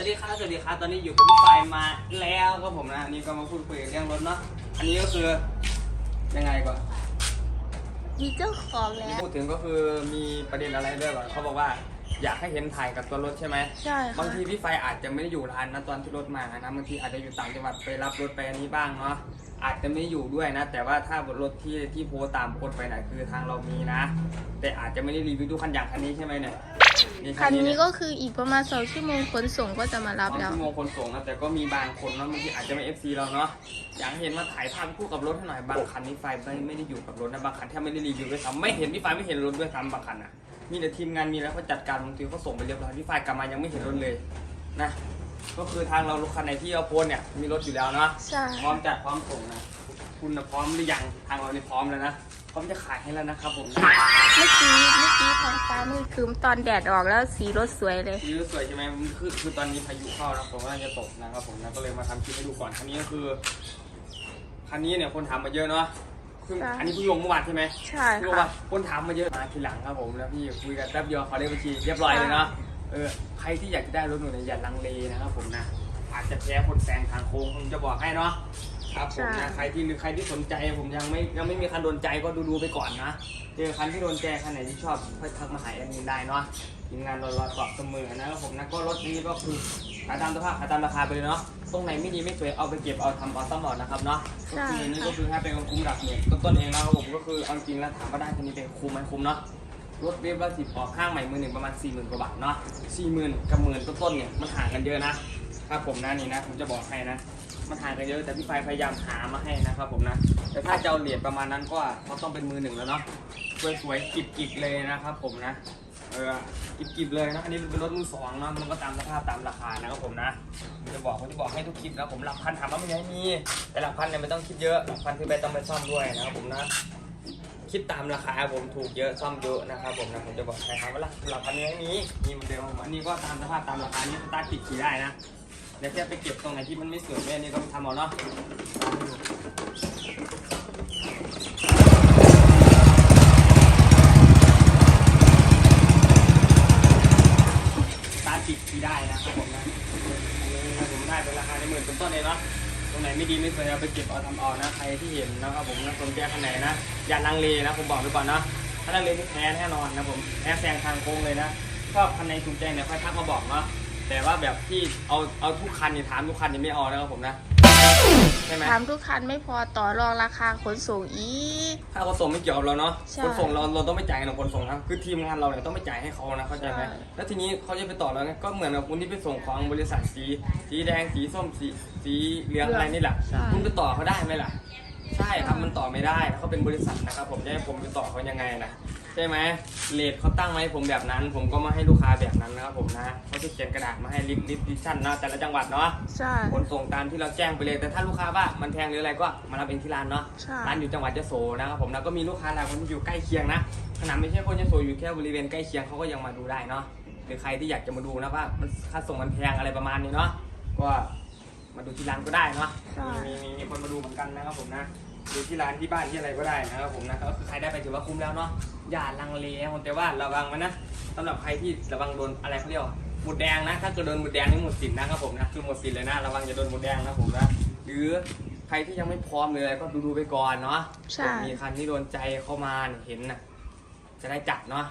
สวัสดีครับ สวัสดีครับ ตอนนี้อยู่กับพี่ไฟมาแล้วครับผมนะอันนี่ก็มาพูดคุยเรื่องรถเนาะ อันนี้ก็คือยังไงก่อน มีเจ้าของแล้ว พูดถึงก็คือมีประเด็นอะไรด้วยก่อนเขาบอกว่า อยากให้เห็นถ่ายกับตัวรถใช่ไหมใช่ค่ะบางทีพี่ไฟอาจจะไม่ได้อยู่ร้านนะตอนที่รถมานะบางทีอาจจะอยู่ต่างจังหวัดไปรับรถไปอันนี้บ้างเนาะ อาจจะไม่อยู่ด้วยนะ แต่ว่าถ้าบนรถที่ที่โพสต์ตามโพสต์ไปไหนะคือทางเรามีนะ แต่อาจจะไม่ได้รีวิวทุกคันอย่างคันนี้ใช่ไหมเนี่ย คันนี้เยก็คืออีกประมาณสองชั่วโมงขนส่งก็จะมารับบางแล้ว ชั่วโมงคนส่งนะแต่ก็มีบางคนเนาะบางทีอาจจะไม่ FC เราเนาะอยากให้เห็นว่าถ่ายภาพคู่กับรถให้หน่อยบางคันนี่ไฟไม่ไม่ได้อยู่กับรถนะบางคันแทบไม่ได้รีวิวด้วยซ้ำไม่เห็นพี่ไฟไม่เห็นรถด้วยซ้ำบางคันอะมีแต่ทีมงานมีแล้วเขาจัดการบางทีเขาส่งไปเรียบร้อยพี่ไฟกลับมายังไม่เห็นรถเลยนะก็คือทางเรารถคันไหนที่เราโพสต์เนี่ยมีรถอยู่แล้วเนาะใช่พร้อมจัดพร้อมส่งนะ คุณน่ะพร้อมหรือยังทางเราเนี่ยพร้อมแล้วนะพร้อมจะขายให้แล้วนะครับผมเมื่อกี้เมื่อกี้ท้องฟ้ามืดครึ้มตอนแดดออกแล้วสีรถสวยเลยนี่สวยใช่ไหมคือคือตอนนี้พายุเข้านะผมว่าจะตกนะครับผมนะก็เลยมาทำคลิปให้ดูก่อนคันนี้ก็คือคันนี้เนี่ยคนถามมาเยอะเนาะคือใช่ อันนี้เพิ่งลงเมื่อวานใช่ไหมใช่เพิ่งลงค่ะว่าคนถามมาเยอะมาทีหลังครับผมแล้วพี่คุยกันแป๊บเดียวเขาได้บัญชีเรียบร้อยเลยเนาะเออใครที่อยากจะได้รถหนูเนี่ยอย่าลังเลนะครับผมนะอาจจะแพ้คนแซงทางโค้งผมจะบอกให้เนาะ ครับผมนะใครที่หรือใครที่สนใจผมยังไม่ยังไม่มีคันโดนใจก็ดูดูๆไปก่อนนะเจอคันที่โดนใจคันไหนที่ชอบค่อยทักมาหาแอดมินได้เนาะทีมงานรอรอตอบเสมอนะครับผมนะก็รถนี้ก็คือขายตามสภาพขายตามราคาไปเลยเนาะตรงไหนไม่ดีไม่สวยเอาไปเก็บเอาทำเอาซ่อมเอานะครับเนาะก็คือนี่ก็คือให้เป็นคุ้มหลักหมื่นต้นๆเองนะครับผมก็คือเอาจริงแล้วถามว่าได้คันนี้เป็นคุ้มไหมคุ้มเนาะรถเวฟละสิบออกข้างใหม่มือหนึ่งประมาณสี่หมื่นกว่าบาทเนาะสี่หมื่นกับหมื่นต้นๆเนี่ยมันห่างกันเยอะนะครับผมนะนี่นะผมจะบอกให้นะ มันห่างกันเยอะแต่พี่ไฟพยายามหามาให้นะครับผมนะ แต่ถ้าจะเอาเหรียญประมาณนั้นก็เขาต้องเป็นมือหนึ่งแล้วเนาะสวยๆกิบๆเลยนะครับผมนะเออกิบๆเลยนะอันนี้เป็นรถมือสองนะมันก็ตามสภาพตามราคานะครับผมนะผมจะบอกผมจะบอกให้ทุกคลิปนะผมหลักพันถามว่าไม่ให้มีแต่หลักพันเนี่ยไม่ต้องคิดเยอะหลักพันคือไปต้องไปซ่อมด้วยนะครับผมนะคิดตามราคาผมถูกเยอะซ่อมเยอะนะครับผมนะผมจะบอกใครครับว่าหลักพันนี้มีมีเหมือนเดิมผมอันนี้ก็ตามสภาพตามราคานี่สตาร์ทติดขี่ได้นะ เดี๋ยวแค่ไปเก็บตรงไหนที่มันไม่สวยไม่อันนี้ก็ทำเอาเนาะตาจิกที่ได้นะครับผมนะอันนี้ผมได้เป็นราคาในหมื่นต้นๆเลยเนาะ ตรงไหนไม่ดีไม่สวยเอาไปเก็บเอาทำเอานะ ใครที่เห็นนะครับผมนะคนแก้คันไหนนะ อย่าลังเลนะผมบอกไปก่อนนะถ้าลังเลนี่แพ้แน่นอนนะผมแพ้แซงทางโค้งเลยนะชอบคันไหนถูกใจเนี่ยค่อยทักมาบอกเนาะ แต่ว่าแบบที่เอาเอาทุกคันเนี่ยถามทุกคันเนี่ยไม่เอานะครับผมนะใช่ไหมถามทุกคันไม่พอต่อรองราคาขนส่งอีกถ้าขนส่งไม่เกี่ยวกับเราเนาะใช่ขนส่งเราเราต้องไม่จ่ายกับขนส่งนะคือทีมงานเราเนี่ยต้องไม่จ่ายให้เขานะเข้าใจไหมใช่ แล้วทีนี้เขาจะไปต่อแล้วไงก็เหมือนกับคุณที่ไปส่งของบริษัทสีสีแดงสีส้มสีสีเหลืองอะไรนี่แหละใช่ คุณไปต่อเขาได้ไหมล่ะ ใช่ครับมันต่อไม่ได้นะเขาเป็นบริษัทนะครับผมจะให้ผมไปต่อเขายังไงนะใช่ไหมเลทเขาตั้งมาให้ผมแบบนั้น ผมก็มาให้ลูกค้าแบบนั้นนะครับผมนะเขาจะเขียนกระดาษมาให้ลิสต์ลิสต์ดิชั่นนะแต่ละจังหวัดเนาะใช่ ขนส่งตามที่เราแจ้งไปเลยแต่ถ้าลูกค้าว่ามันแพงหรืออะไรก็มารับเองที่ร้านเนาะใช่ ร้านอยู่จังหวัดยโสนะครับผมแล้วก็มีลูกค้าหลายคนที่อยู่ใกล้เคียงนะขนาดไม่ใช่คนยโสอยู่แค่บริเวณใกล้เคียงเขาก็ยังมาดูได้เนาะหรือใครที่อยากจะมาดูนะว่ามันค่าส่งมันแพงอะไรประมาณนี้เนาะก็มาดูที่ร้านก็ได้เนาะใช่ มีมีมีคนมาดูเหมือนกันนะครับผมนะ ดูที่ร้านที่บ้านที่อะไรก็ได้นะครับผมนะก็คือใครได้ไปถือว่าคุ้มแล้วเนาะอย่าลังเลนะผมแต่ว่าระวังมันนะสำหรับใครที่ระวังโดนอะไรเขาเรียกว่าหมุดแดงนะ ถ้าเกิดโดนหมุดแดงนี่หมดสินนะครับผมนะคือหมดสินเลยนะระวังอย่าโดนหมุดแดงนะผมนะหรือใครที่ยังไม่พร้อมเลยก็ดูดูๆไปก่อนเนาะใช่ มีคันที่โดนใจเข้ามาเนี่ยเห็นนะจะได้จัดเนาะ